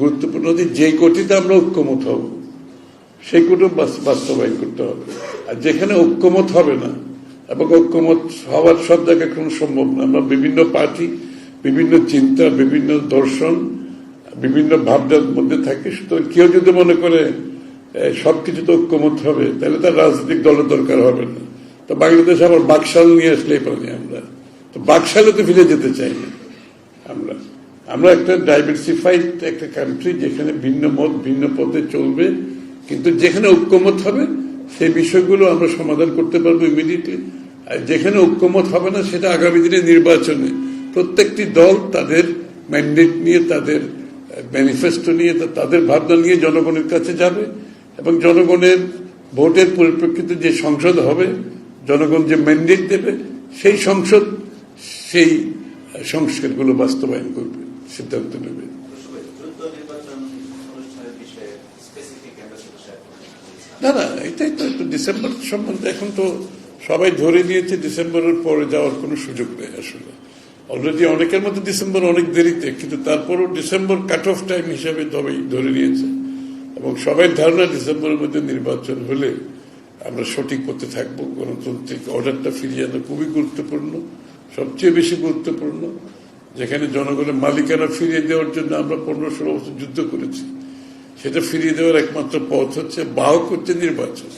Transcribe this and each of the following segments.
গুরুত্বপূর্ণ যে যে কোটিতে আমরা ঐক্যমত হব, সেই কোটি বাস্তবায়ন করতে হবে। আর যেখানে ঐক্যমত হবে না, এবং ঐক্যমত হওয়ার সব জায়গায় কোনো সম্ভব না। আমরা বিভিন্ন পার্টি, বিভিন্ন চিন্তা, বিভিন্ন দর্শন, বিভিন্ন ভাবনার মধ্যে থাকি। সুতরাং কেউ যদি মনে করে সবকিছুতে ঐক্যমত হবে, তাহলে তার রাজনৈতিক দলের দরকার হবে না। তো বাংলাদেশে আবার বাকশাল নিয়ে আসলেই পারি আমরা। তো বাকশালে তো ফিরে যেতে চাই না আমরা। আমরা একটা ডাইভার্সিফাইড একটা কান্ট্রি যেখানে ভিন্ন মত, ভিন্ন পথে চলবে, কিন্তু যেখানে ঐক্যমত হবে, সেই বিষয়গুলো আমরা সমাধান করতে পারব ইমিডিয়েটলি আর যেখানে ঐক্যমত হবে না, সেটা আগামী দিনে নির্বাচনে। প্রত্যেকটি দল তাদের ম্যান্ডেট নিয়ে, তাদের ম্যানিফেস্টো নিয়ে তাদের ভাবনা নিয়ে জনগণের কাছে যাবে এবং জনগণের ভোটের পরিপ্রেক্ষিতে যে সংসদ হবে, জনগণ যে ম্যান্ডেট দেবে, সেই সংসদ, সেই সংস্কারগুলো বাস্তবায়ন করবে। সিদ্ধান্ত নেবে। না না এটাই তো একটু ডিসেম্বর সম্বন্ধে এখন তো সবাই ধরে নিয়েছে ডিসেম্বরের পরে যাওয়ার কোনো সুযোগ নেই আসলে। অলরেডি অনেকের মধ্যে ডিসেম্বর অনেক দেরিতে কিন্তু তারপরও ডিসেম্বর কাট অফ টাইম হিসাবে তবেই ধরে নিয়েছে। এবং সবাই ধারণা ডিসেম্বরের মধ্যে নির্বাচন হলে আমরা সঠিক পথে থাকব। গণতান্ত্রিক অর্ডারটা ফিরিয়ে আনা খুবই গুরুত্বপূর্ণ সবচেয়ে বেশি গুরুত্বপূর্ণ। যেখানে জনগণের মালিকানা ফিরিয়ে দেওয়ার জন্য আমরা পনেরো ষোলো বছর যুদ্ধ করেছি। সেটা ফিরিয়ে দেওয়ার একমাত্র পথ হচ্ছে বাহক হচ্ছে নির্বাচন।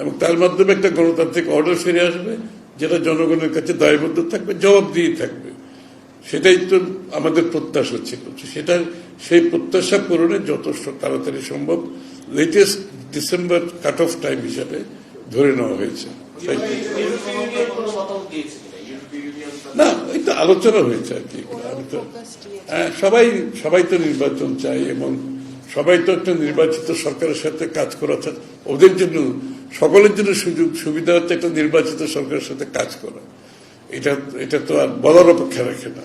এবং তার মাধ্যমে একটা গণতান্ত্রিক অর্ডার ফিরে আসবে, যেটা জনগণের কাছে দায়বদ্ধ থাকবে জবাব দিয়ে থাকবে। সেটাই তো আমাদের প্রত্যাশা ছিল সেটা, সেই প্রত্যাশা পূরণে যত তাড়াতাড়ি সম্ভব। Latest December cut off time হিসাবে ধরে নেওয়া হয়েছে। না এই তো আলোচনা হয়েছে আর কি আমি তো হ্যাঁ, সবাই সবাই তো নির্বাচন চাই এবং সবাই তো একটা নির্বাচিত সরকারের সাথে কাজ করা অর্থাৎ ওদের জন্য সকলের জন্য সুযোগ সুবিধা হচ্ছে একটা নির্বাচিত সরকারের সাথে কাজ করা। এটা এটা তো আর বলার অপেক্ষা রাখে না।